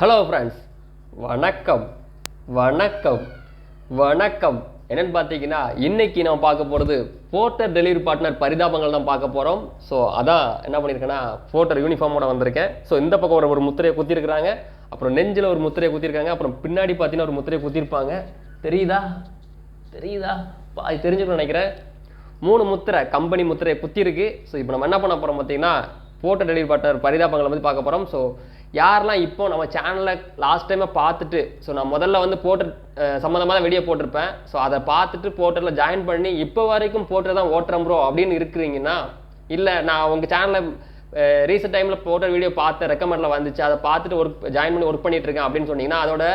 Hello friends வணக்கம். வணக்கம். வணக்கம். என்னென்னு பார்த்தீங்கன்னா இன்றைக்கி நம்ம பார்க்க போகிறது போர்ட்டர் டெலிவரி பார்ட்னர் பரிதாபங்கள் தான் பார்க்க போகிறோம் ஸோ அதான் என்ன பண்ணியிருக்கேன்னா போர்ட்டர் யூனிஃபார்மோட வந்திருக்கேன். ஸோ இந்த பக்கம் ஒரு ஒரு முத்திரையை குத்திருக்கிறாங்க அப்புறம் நெஞ்சில் ஒரு முத்திரையை குத்திருக்காங்க அப்புறம் பின்னாடி பார்த்தீங்கன்னா ஒரு முத்திரையை குத்திருப்பாங்க தெரியுதா? தெரியுதா? பா அது தெரிஞ்சுக்கணும்னு நினைக்கிறேன். மூணு முத்திரை கம்பெனி முத்திரையை குத்திருக்கு ஸோ இப்போ நம்ம என்ன பண்ண போகிறோம் பார்த்தீங்கன்னா போட்டோ டெலிவரி பார்ட்னர் பரிதாபங்களை பற்றி பார்க்க போகிறோம் ஸோ யாரெல்லாம் இப்போ நம்ம சேனலில் லாஸ்ட் டைமை பார்த்துட்டு ஸோ நான் முதல்ல வந்து போட்டு சம்மந்தமாக தான் வீடியோ போட்டிருப்பேன். ஸோ அதை பார்த்துட்டு போட்டரில் ஜாயின் பண்ணி இப்போ வரைக்கும் போட்டர் தான் ஓட்டுறேன் ப்ரோ அப்படின்னு இருக்கிறீங்கன்னா இல்லை நான் உங்கள் சேனலில் ரீசெண்ட் டைமில் போட்டர் வீடியோ பார்த்து ரெக்கமெண்டில் வந்துச்சு. அதை பார்த்துட்டு ஒர்க் ஜாயின் பண்ணி ஒர்க் பண்ணிட்டு இருக்கேன் அப்படின்னு சொன்னீங்கன்னா அதோட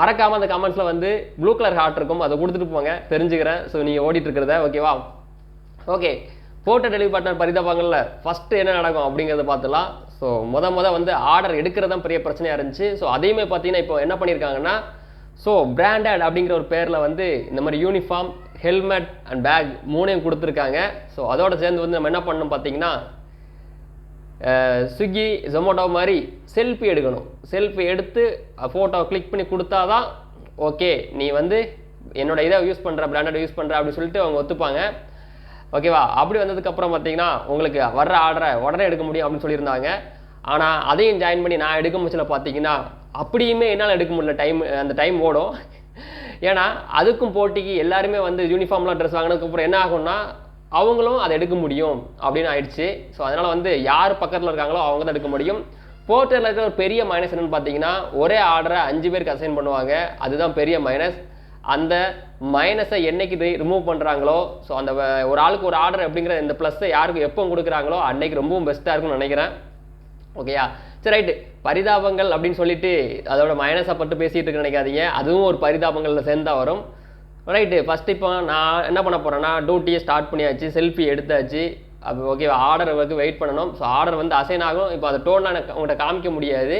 மறக்காமல் அந்த கமெண்ட்ஸில் வந்து ப்ளூ கலர் ஹார்ட் இருக்கும். அதை கொடுத்துட்டு போங்க. தெரிஞ்சுக்கிறேன். ஸோ நீங்கள் ஓடிட்டு இருக்கிறத ஓகேவா ஓகே போட்டோ டெலிவரி பார்ட்னர் பரிதாபங்கள்ல ஃபஸ்ட்டு என்ன நடக்கும் அப்படிங்கிறத பார்த்துலாம் ஸோ முத முத வந்து ஆர்டர் எடுக்கிறது தான் பெரிய பிரச்சனையாக இருந்துச்சு. ஸோ அதையுமே பார்த்தீங்கன்னா இப்போ என்ன பண்ணியிருக்காங்கன்னா ஸோ பிராண்டட் அப்படிங்கிற ஒரு பேரில் வந்து இந்த மாதிரி யூனிஃபார்ம் ஹெல்மெட் அண்ட் பேக் மூணையும் கொடுத்துருக்காங்க. ஸோ அதோட சேர்ந்து வந்து நம்ம என்ன பண்ணணும் பார்த்தீங்கன்னா ஸ்விக்கி ஜொமேட்டோ மாதிரி செல்ஃபி எடுக்கணும். செல்ஃபி எடுத்து ஃபோட்டோ கிளிக் பண்ணி கொடுத்தா தான் ஓகே நீ வந்து என்னோட இதை யூஸ் பண்ணுற பிராண்டட் யூஸ் பண்ணுற அப்படின்னு சொல்லிட்டு அவங்க ஒத்துப்பாங்க. ஓகேவா? அப்படி வந்ததுக்கப்புறம் பார்த்தீங்கன்னா உங்களுக்கு வர்ற ஆர்டரை உடனே எடுக்க முடியும் அப்படின்னு சொல்லியிருந்தாங்க. ஆனால் அதையும் ஜாயின் பண்ணி நான் எடுக்க முச்சில் பார்த்தீங்கன்னா அப்படியுமே என்னால் எடுக்க முடியல. டைம் அந்த டைம் ஓடும். ஏன்னா அதுக்கும் போட்டிக்கு எல்லாருமே வந்து யூனிஃபார்ம்லாம் ட்ரெஸ் வாங்கினதுக்கப்புறம் என்ன ஆகும்னா அவங்களும் அதை எடுக்க முடியும் அப்படின்னு ஆயிடுச்சு. ஸோ அதனால் வந்து யார் பக்கத்தில் இருக்காங்களோ அவங்க தான் எடுக்க முடியும். போர்ட்டலில் இருக்கிற ஒரு பெரிய மைனஸ் என்னென்னு பார்த்தீங்கன்னா ஒரே ஆர்டரை அஞ்சு பேருக்கு அசைன் பண்ணுவாங்க. அதுதான் பெரிய மைனஸ் அந்த மைனஸை என்னைக்கு ரிமூவ் பண்ணுறாங்களோ ஸோ அந்த ஒரு ஆளுக்கு ஒரு ஆர்டர் அப்படிங்கிற இந்த ப்ளஸ்ஸை யாருக்கு எப்போ கொடுக்குறாங்களோ அன்னைக்கு ரொம்பவும் பெஸ்ட்டாக இருக்கும்னு நினைக்கிறேன். ஓகேயா சரி ரைட்டு பரிதாபங்கள் அப்படின்னு சொல்லிட்டு அதோட மைனஸை பட்டு பேசிகிட்டு இருக்க நினைக்காதீங்க. அதுவும் ஒரு பரிதாபங்களில் சேர்ந்தா வரும். ரைட்டு ஃபஸ்ட் இப்போ நான் என்ன பண்ண போகிறேன்னா டியூட்டியை ஸ்டார்ட் பண்ணியாச்சு செல்ஃபி எடுத்தாச்சு. அப்போ ஓகே ஆர்டர் வந்து வெயிட் பண்ணணும். ஸோ ஆர்டர் வந்து அசைன் ஆகும். இப்போ அந்த டோன் நான் உங்கள்கிட்ட காமிக்க முடியாது.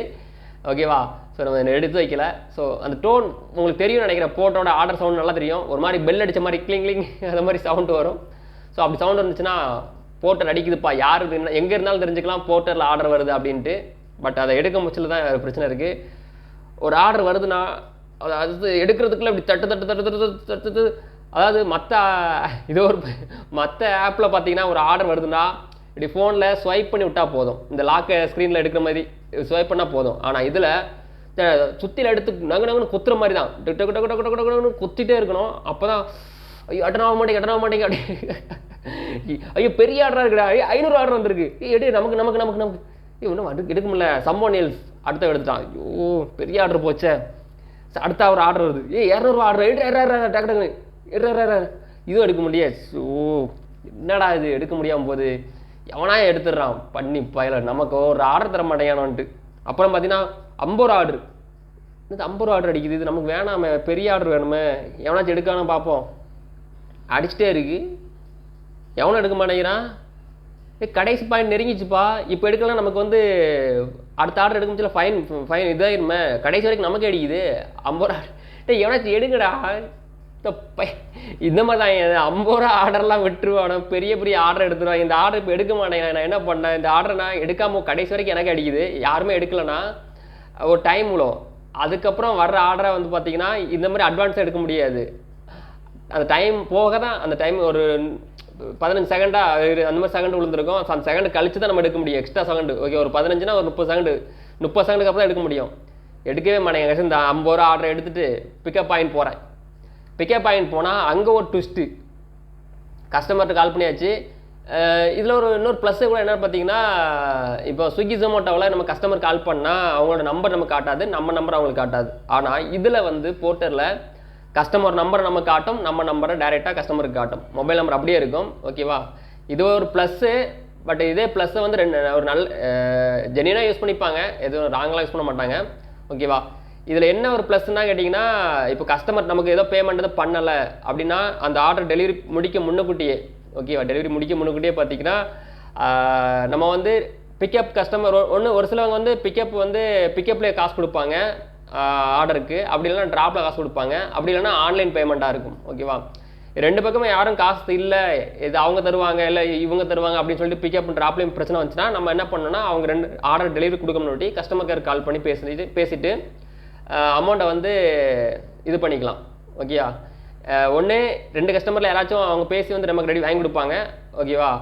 ஓகேவா ஸோ நம்ம எடுத்து வைக்கல. ஸோ அந்த டோன் உங்களுக்கு தெரியும் நினைக்கிறேன். போட்டோட ஆர்டர் சவுண்ட் நல்லா தெரியும். ஒரு மாதிரி பெல் அடித்த மாதிரி கிளிங் கிளிங் அந்த மாதிரி சவுண்ட் வரும். ஸோ அப்படி சவுண்ட் வந்துச்சுன்னா போர்ட்டர் அடிக்குதுப்பா. யார் எங்கே இருந்தாலும் தெரிஞ்சுக்கலாம். போர்ட்டரில் ஆர்டர் வருது அப்படின்ட்டு. பட் அதை எடுக்க முச்சில் தான் பிரச்சனை இருக்குது ஒரு ஆர்டர் வருதுன்னா அது அது எடுக்கிறதுக்குள்ள இப்படி தட்டு தட்டு தட்டு தட்டு தட்டு தட்டு தட்டு. அதாவது மற்ற இது ஒரு மற்ற ஆப்பில் பார்த்தீங்கன்னா ஒரு ஆர்டர் வருதுன்னா இப்படி ஃபோனில் ஸ்வைப் பண்ணி விட்டா போதும். இந்த லாக்கை ஸ்க்ரீனில் எடுக்கிற மாதிரி ஸ்வைப் பண்ணால் போதும். ஆனால் இதில் சுற்றியில் எடுத்து நங்கு நங்குன்னு குத்துற மாதிரி தான். டக்கு டக்கு டக்கு டக்கு டக்கு டக்குன்னு குத்திட்டே இருக்கணும். அப்போ தான் ஐயோ அட்டன் ஆக மாட்டேங்க அட்டன் ஆக மாட்டேங்க அப்படி. ஐயோ பெரிய ஆர்டராக இருக்குடா. ஐயோ ஐநூறு ஆர்டர் வந்திருக்கு. எடு நமக்கு நமக்கு நமக்கு நமக்கு. ஐயோ இன்னும் எடுக்க முடியல சம்மோன் எல்ஸ் அடுத்த எடுத்துட்டான். ஐயோ பெரிய ஆர்டர் போச்சே. அடுத்த ஒரு ஆர்டர் வருது. ஏ இரநூறுவா ஆர்டர் எடு டக்கு டக்குன்னு. எடு இதுவும் எடுக்க முடியாது. ஓ என்னடா இது? எடுக்க முடியாமல் போகுது. எவனா எடுத்துடுறான்? பண்ணி பயல. நமக்கு ஒரு ஆர்டர் தர மாட்டேங்கானோன்ட்டு அப்புறம் பார்த்தீங்கன்னா ஐம்பது ரூபா ஆர்டர் இந்த ஐம்பது ரூபா ஆர்டர் அடிக்குது? இது நமக்கு வேணாமே. பெரிய ஆர்டர் வேணுமே. எவனாச்சும் எடுக்கானு பார்ப்போம் அடிச்சிட்டே இருக்கு. எவனும் எடுக்க மாட்டேங்கிறான். கடைசி பாயிண்ட் நெருங்கிச்சுப்பா இப்போ எடுக்கலாம் நமக்கு வந்து அடுத்த ஆர்டர் எடுக்க முடியல ஃபைன் ஃபைன் இதாகிருமே கடைசி வரைக்கும் நமக்கு அடிக்குது. ஐம்பது ரூபா டே எவனாச்சும் எடுங்கடா. இந்த பை- இந்த மாதிரி தான் என் ஐம்பது ரூபா ஆர்டர்லாம் விட்டுருவானோ? பெரிய பெரிய ஆர்டர் எடுத்துருவாங்க. இந்த ஆர்டர் இப்போ எடுக்க மாட்டேங்க நான் என்ன பண்ணேன் இந்த ஆர்டர் நான் எடுக்காமல் கடைசி வரைக்கும் எனக்கு அடிக்குது. யாருமே எடுக்கலன்னா ஒரு டைம் விழும் அதுக்கப்புறம் வர்ற ஆர்டரை வந்து பார்த்தீங்கன்னா இந்த மாதிரி அட்வான்ஸாக எடுக்க முடியாது. அந்த டைம் போக தான் அந்த டைம் ஒரு பதினஞ்சு செகண்டாக அந்த மாதிரி செகண்ட் விழுந்திருக்கும். அந்த செகண்ட் கழிச்சு தான் நம்ம எடுக்க முடியும். எக்ஸ்ட்ரா செகண்டு ஓகே ஒரு பதினஞ்சுனா ஒரு முப்பது செகண்டு முப்பது செகண்டுக்கு அப்புறம் தான் எடுக்க முடியும். எடுக்கவே மாட்டேங்க. இந்த ஐம்பது ரூபா ஆர்டர் எடுத்துட்டு பிக்கப் பாயிண்ட் போகிறேன் பிக்கப் பாயிண்ட் போனால் அங்கே ஒரு ட்விஸ்ட்டு கஸ்டமர்கிட்ட கால் பண்ணியாச்சு. இதில் ஒரு இன்னொரு ப்ளஸ்ஸு கூட என்ன பார்த்தீங்கன்னா இப்போ ஸ்விக்கி ஜொமேட்டோவில் நம்ம கஸ்டமர் கால் பண்ணால் அவங்களோட நம்பர் நமக்கு காட்டாது நம்ம நம்பர் அவங்களுக்கு காட்டாது. ஆனால் இதில் வந்து போர்ட்டரில் கஸ்டமர் நம்பரை நம்ம காட்டும் நம்ம நம்பரை டைரெக்டாக கஸ்டமருக்கு காட்டும். மொபைல் நம்பர் அப்படியே இருக்கும். ஓகேவா இது ஒரு ப்ளஸ்ஸு பட் இதே ப்ளஸ்ஸை வந்து ரெண்டு ஒரு நல்ல ஜெனியூனாக யூஸ் பண்ணிப்பாங்க. எதுவும் ராங்கெலாம் யூஸ் பண்ண மாட்டாங்க. ஓகேவா இதில் என்ன ஒரு ப்ளஸ்னா கேட்டிங்கன்னா இப்போ கஸ்டமர் நமக்கு ஏதோ பேமெண்ட் எதுவும் பண்ணலை அப்படின்னா அந்த ஆர்டர் டெலிவரி முடிக்க முன்னக்கூட்டியே ஓகேவா டெலிவரி முடிக்க முன்னக்கூட்டியே பார்த்தீங்கன்னா நம்ம வந்து பிக்கப் கஸ்டமர் ஒன்று ஒரு சிலவங்க வந்து பிக்கப் வந்து பிக்கப்லேயே காசு கொடுப்பாங்க ஆர்டருக்கு அப்படி இல்லைனா ட்ராப்பில் காசு கொடுப்பாங்க. அப்படி இல்லைன்னா ஆன்லைன் பேமெண்ட்டாக இருக்கும் ஓகேவா ரெண்டு பக்கமே யாரும் காசு இல்லை இது அவங்க தருவாங்க இல்லை இவங்க தருவாங்க அப்படின்னு சொல்லிட்டு பிக்கப் ட்ராப்லேயும் பிரச்சனை வந்துச்சுன்னா நம்ம என்ன பண்ணோம்னா அவங்க ரெண்டு ஆர்டர் டெலிவரி கொடுக்கணும்னு கஸ்டமர் கேர் கால் பண்ணி பேசிட்டு பேசிட்டு அமௌண்ட்டை வந்து இது பண்ணிக்கலாம் ஓகேயா ஒன்று ரெண்டு கஸ்டமரில் யாராச்சும் அவங்க பேசி வந்து நமக்கு ரெடி வாங்கி கொடுப்பாங்க ஓகேவா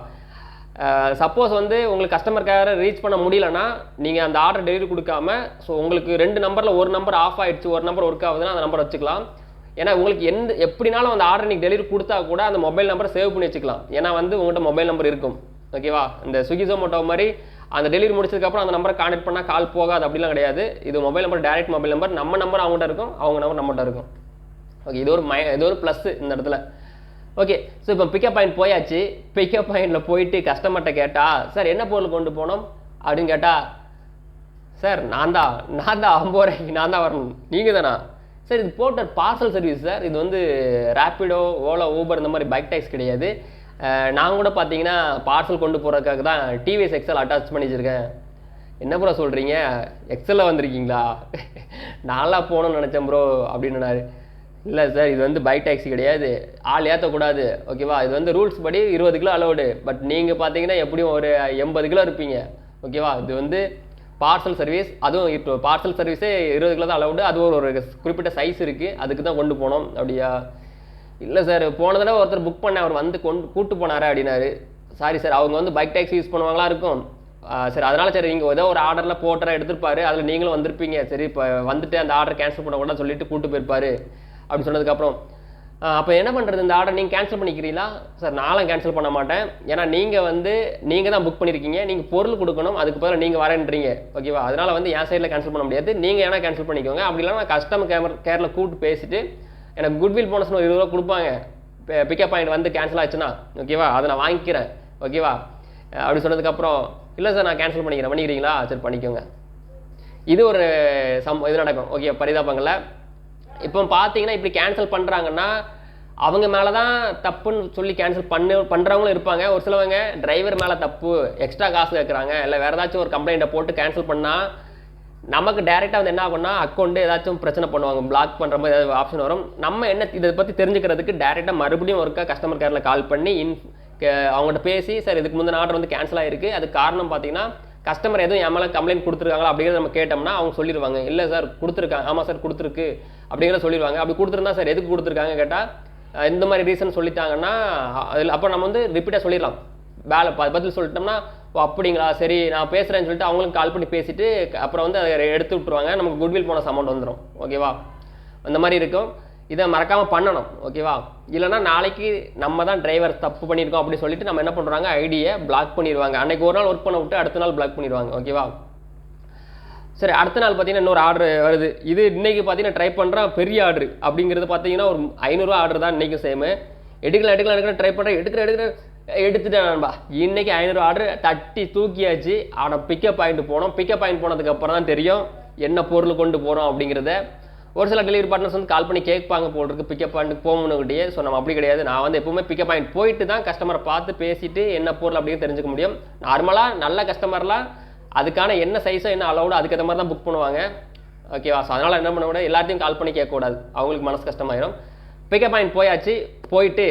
சப்போஸ் வந்து உங்களுக்கு கஸ்டமர் கேரை ரீச் பண்ண முடியலன்னா நீங்கள் அந்த ஆர்டர் டெலிவரி கொடுக்காம ஸோ உங்களுக்கு ரெண்டு நம்பரில் ஒரு நம்பர் ஆஃப் ஆகிடுச்சு ஒரு நம்பர் ஒர்க் ஆகுதுன்னா அந்த நம்பர் வச்சுக்கலாம். ஏன்னா உங்களுக்கு எந்த எப்படினாலும் அந்த ஆர்டர் நீங்கள் டெலிவரி கொடுத்தா கூட அந்த மொபைல் நம்பரை சேவ் பண்ணி வச்சுக்கலாம். ஏன்னா வந்து உங்கள்கிட்ட மொபைல் நம்பர் இருக்கும் ஓகேவா இந்த ஸ்விக்கி ஜொமோட்டோ மாதிரி அந்த டெலிவரி முடிச்சதுக்கப்புறம் அந்த நம்பரை கான்டெக்ட் பண்ணால் கால் போகாது அப்படிலாம் கிடையாது. இது mobile number direct mobile number நம்ம நம்பர் அவங்ககிட்ட இருக்கும் அவங்க நம்பர் நம்மகிட்ட இருக்கும். ஓகே இது ஒரு மை இது ஒரு ப்ளஸ் இந்த இடத்துல. ஓகே ஸோ இப்போ பிக்கப் பாயிண்ட் போயாச்சு. பிக்கப் பாயிண்டில் போயிட்டு கஸ்டமர்கிட்ட கேட்டால் சார் என்ன பொருள் கொண்டு போனோம்? அப்படின்னு கேட்டால் சார் நான் தான் நான் தான் ஐம்பது ரூபாய்க்கு நான் தான் வரணும். நீங்கள் தானா? சார் இது போட்ட பார்சல் சர்வீஸ் சார் இது வந்து ரேப்பிடோ ஓலோ ஊபர் இந்த மாதிரி பைக் டேக்ஸ் கிடையாது. நான் கூட பார்த்தீங்கன்னா பார்சல் கொண்டு போகிறதுக்காக தான் டிவிஎஸ் எக்ஸல் அட்டாச் பண்ணி என்ன ப்ரோ சொல்கிறீங்க எக்ஸலில் வந்திருக்கீங்களா? நான்லாம் போகணும்னு நினச்சேன் ப்ரோ அப்படின்னாரு இல்லை சார் இது வந்து பைக் டாக்ஸி கிடையாது. ஆள் ஏற்றக்கூடாது ஓகேவா இது வந்து ரூல்ஸ் படி இருபது கிலோ அலோடு பட் நீங்கள் பார்த்தீங்கன்னா எப்படியும் ஒரு எண்பது கிலோ இருப்பீங்க. ஓகேவா இது வந்து பார்சல் சர்வீஸ் அதுவும் இப்போ பார்சல் சர்வீஸே இருபது கிலோ தான் அலௌடு அது ஒரு ஒரு குறிப்பிட்ட சைஸ் இருக்குது அதுக்கு தான் கொண்டு போனோம். அப்படியா? இல்லை சார் போன தடவை ஒருத்தர் புக் பண்ண அவர் வந்து கொண்டு கூட்டு போனாரு அப்படின்னாரு. சாரி சார் அவங்க வந்து பைக் டாக்ஸி யூஸ் பண்ணுவாங்களா இருக்கும். சரி அதனால் சரி நீங்கள் ஏதோ ஒரு ஆர்டரில் போட்டராக எடுத்திருப்பாரு. அதில் நீங்களும் வந்திருப்பீங்க. சரி இப்போ வந்துட்டு அந்த ஆர்டர் கேன்சல் பண்ணக்கூடாது சொல்லிட்டு கூட்டு போயிருப்பாரு அப்படின்னு சொன்னதுக்கப்புறம் அப்போ என்ன பண்ணுறது இந்த ஆர்டர் நீங்கள் கேன்சல் பண்ணிக்கிறீங்களா? சார் நானும் கேன்சல் பண்ண மாட்டேன். ஏன்னா நீங்கள் வந்து நீங்கள் தான் புக் பண்ணியிருக்கீங்க நீங்கள் பொருள் கொடுக்கணும். அதுக்கு பதிலாக நீங்கள் வரேன்றீங்க. ஓகேவா அதனால் வந்து என் சைடில் கேன்சல் பண்ண முடியாது. நீங்கள் ஏன்னா கேன்சல் பண்ணிக்கோங்க. அப்படி இல்லைனா கஸ்டமர் கேமர் கேரில் கூப்பிட்டு பேசிட்டு எனக்கு குட்வில் போனஸ்னு ஒரு இருபது ரூபா கொடுப்பாங்க. பிக்கப் பாயிண்ட் வந்து கேன்சல் ஆச்சுன்னா ஓகேவா அதை நான் வாங்கிக்கிறேன். ஓகேவா அப்படி சொன்னதுக்கப்புறம் இல்லை சார் நான் கேன்சல் பண்ணிக்கிறேன். பண்ணிக்கிறீங்களா? சரி பண்ணிக்கோங்க. இது ஒரு சம் இது நடக்கும். ஓகே பரிதாபங்களில். இப்போ பார்த்தீங்கன்னா இப்படி கேன்சல் பண்ணுறாங்கன்னா அவங்க மேலே தான் தப்புன்னு சொல்லி கேன்சல் பண்ணு பண்ணுறவங்களும் இருப்பாங்க. ஒரு சிலவங்க டிரைவர் மேலே தப்பு எக்ஸ்ட்ரா காசு கேட்குறாங்க இல்லை வேறு ஏதாச்சும் ஒரு கம்ப்ளைண்ட்டை போட்டு கேன்சல் பண்ணால் நமக்கு டேரெக்டாக வந்து என்ன ஆகும்னா அக்கௌண்ட்டு ஏதாச்சும் பிரச்சனை பண்ணுவாங்க பிளாக் பண்ணுற மாதிரி ஏதாவது ஆப்ஷன் வரும். நம்ம என்ன இதை பற்றி தெரிஞ்சுக்கிறதுக்கு டேரெக்டாக மறுபடியும் ஒருக்கா கஸ்டமர் கேரில் கால் பண்ணி இன் அவங்கள்ட்ட பேசி சார் இதுக்கு முந்தின ஆர்டர் வந்து கேன்சல் ஆகிருக்கு அதுக்கு காரணம் பார்த்தீங்கன்னா கஸ்டமர் எதுவும் என் மேலே கம்ப்ளைண்ட் கொடுத்துருக்காங்களா? அப்படிங்கிறத நம்ம கேட்டோம்னா அவங்க சொல்லிடுவாங்க இல்லை சார் கொடுத்துருக்காங்க. ஆமாம் சார் கொடுத்துருக்கு. அப்படிங்கிறத சொல்லிடுவாங்க அப்படி கொடுத்துருந்தா சார் எதுக்கு கொடுத்துருக்காங்க கேட்டால் இந்த மாதிரி ரீசன் சொல்லிட்டாங்கன்னா அதில் அப்போ நம்ம வந்து ரிப்பீட்டாக சொல்லிடலாம். வேலை பதில் சொல்லிட்டோம்னா ஓ அப்படிங்களா? சரி நான் பேசுகிறேன்னு சொல்லிட்டு அவங்களுக்கு கால் பண்ணி பேசிட்டு அப்புறம் வந்து அதை எடுத்து விட்ருவாங்க நமக்கு குட்வில் போனஸ் அமௌண்ட் வந்துடும் ஓகேவா அந்த மாதிரி இருக்கும். இதை மறக்காமல் பண்ணணும். ஓகேவா இல்லைன்னா நாளைக்கு நம்ம தான் டிரைவர் தப்பு பண்ணியிருக்கோம் அப்படின்னு சொல்லிட்டு நம்ம என்ன பண்ணுறாங்க ஐடியை பிளாக் பண்ணிடுவாங்க அன்றைக்கி ஒரு நாள் ஒர்க் பண்ண விட்டு அடுத்த நாள் பிளாக் பண்ணிடுவாங்க ஓகேவா சரி அடுத்த நாள் பார்த்தீங்கன்னா இன்னொரு ஆர்டர் வருது. இது இன்றைக்கி பார்த்தீங்கன்னா ட்ரை பண்ணுறேன் பெரிய ஆர்டர் அப்படிங்கிறது பார்த்தீங்கன்னா ஒரு ஐநூறுரூவா ஆர்டர் தான் இன்றைக்கும் சேமு எடுக்கலாம் எடுக்கலாம் எடுக்கிற ட்ரை பண்ணுறேன் எடுக்கிற எடுக்கிற எடுத்துட்டேன் நண்பா. இன்னைக்கு ஐநூறு ஆர்டர் தட்டி தூக்கியாச்சு. ஆனால் பிக்கப் பாயிண்ட் போனோம். பிக்கப் பாயிண்ட் போனதுக்கப்புறம் தான் தெரியும் என்ன பொருள் கொண்டு போகிறோம் அப்படிங்கிறத. ஒரு சில டெலிவரி பார்ட்னர்ஸ் வந்து கால் பண்ணி கேட்பாங்க போல் இருக்கு. பிக்கப் பாயிண்ட் போகணுக்கிட்டே ஸோ நம்ம அப்படி கிடையாது. நான் வந்து எப்பவுமே பிக்கப் பாயிண்ட் போயிட்டு தான் கஸ்டமரை பார்த்து பேசிட்டு என்ன பொருள் அப்படின்னு தெரிஞ்சுக்க முடியும். நார்மலாக நல்ல கஸ்டமர்லாம் அதுக்கான என்ன சைஸோ என்ன அளவோட அதுக்கேற்ற மாதிரி தான் புக் பண்ணுவாங்க. ஓகேவா ஸோ அதனால் என்ன பண்ண கூட எல்லாத்தையும் கால் பண்ணி கேட்கக்கூடாது. அவங்களுக்கு மனசு கஷ்டமாயிரும். பிக்கப் பாயிண்ட் போயாச்சு. போயிட்டு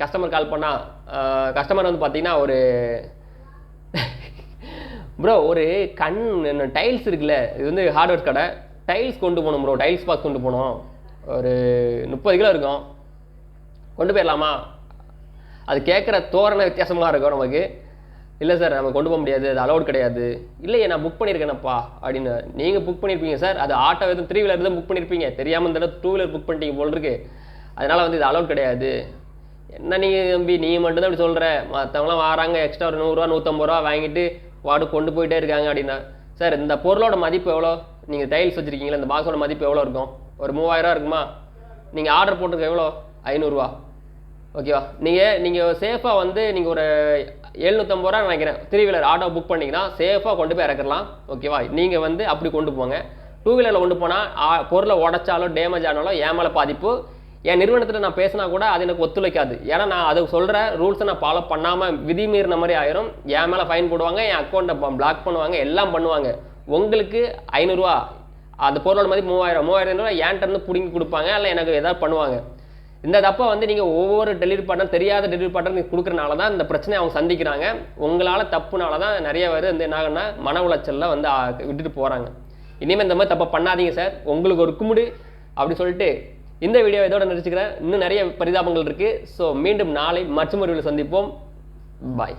கஸ்டமர் கால் பண்ணால் கஸ்டமர் வந்து பார்த்தீங்கன்னா ஒரு ப்ரோ ஒரு கண் டைல்ஸ் இருக்குல்ல இது வந்து ஹார்ட்வேர் கடை. டைல்ஸ் கொண்டு போகணும் ப்ரோ டைல்ஸ் பாக்ஸ் கொண்டு போகணும். ஒரு முப்பது கிலோ இருக்கும். கொண்டு போயிடலாமா? அது கேட்குற தோரண வித்தியாசமாக இருக்கும் நமக்கு. இல்லை சார் நம்ம கொண்டு போக முடியாது. அது அலௌட் கிடையாது. இல்லையே நான் புக் பண்ணியிருக்கேனப்பா அப்படின்னு. நீங்கள் புக் பண்ணியிருப்பீங்க சார். அது ஆட்டோ எதுவும் த்ரீ வீலர் தான் புக் பண்ணியிருப்பீங்க. தெரியாமல் இந்த டூ வீலர் புக் பண்ணிட்டீங்க போல் இருக்கு. அதனால் வந்து இது அலௌட் கிடையாது. என்ன நீ தம்பி? நீ மட்டும்தான் அப்படி சொல்கிற மற்றவங்களாம் வராங்க எக்ஸ்ட்ரா ஒரு நூறுரூவா நூற்றம்பது ரூபா வாங்கிட்டு வாடு கொண்டு போயிட்டே இருக்காங்க அப்படின்னா. சார் இந்த பொருளோட மதிப்பு எவ்வளோ? நீங்கள் டைல்ஸ் வச்சுருக்கீங்களா? இந்த பாக்ஸோட மதிப்பு எவ்வளோ இருக்கும்? ஒரு மூவாயிரரூவா ரூபா இருக்குமா? நீங்கள் ஆர்டர் போட்டிருக்க எவ்வளோ? ஐநூறுரூவா ஓகேவா நீங்கள் நீங்கள் சேஃபாக வந்து நீங்கள் ஒரு எழுநூற்றம்பது ரூபா நினைக்கிறேன். த்ரீ வீலர் ஆட்டோ புக் பண்ணிங்கன்னா சேஃபாக கொண்டு போய் இறக்கலாம் ஓகேவா நீங்கள் வந்து அப்படி கொண்டு போங்க. டூ வீலரில் கொண்டு போனால் பொருளை உடைச்சாலும் டேமேஜ் ஆனாலும் ஏமால பாதிப்பு. என் நிறுவனத்தில் நான் பேசினா கூட அது எனக்கு ஒத்துழைக்காது. ஏன்னா நான் அது சொல்கிற ரூல்ஸை நான் ஃபாலோ பண்ணாமல் விதி மீறின மாதிரி ஆயிரும். என் மேலே ஃபைன் போடுவாங்க என் அக்கௌண்ட்டை பிளாக் பண்ணுவாங்க எல்லாம் பண்ணுவாங்க. உங்களுக்கு ஐநூறுரூவா அந்த பொருளோட மாதிரி மூவாயிரம் மூவாயிரம் ரூபா ஏன்ட்டு பிடிங்கி கொடுப்பாங்க இல்லை எனக்கு எதாவது பண்ணுவாங்க. இந்த தப்பை வந்து நீங்கள் ஒவ்வொரு டெலிவரி பார்ட்னர் தெரியாத டெலிவரி பார்ட்னர் நீங்கள் கொடுக்குறனால தான் இந்த பிரச்சனை அவங்க சந்திக்கிறாங்க. உங்களால் தப்புனால தான் நிறைய பேர் வந்து என்ன ஆகுன்னா மன உளைச்சலில் வந்து விட்டுட்டு போகிறாங்க இனிமேல் இந்த மாதிரி தப்பை பண்ணாதீங்க சார். உங்களுக்கு ஒரு கும்பிடு அப்படி சொல்லிட்டு இந்த வீடியோ இதோட நிறுத்திக்கிறேன். இன்னும் நிறைய பரிதாபங்கள் இருக்குது ஸோ மீண்டும் நாளை மற்றும் ஒரு சந்திப்போம். பாய்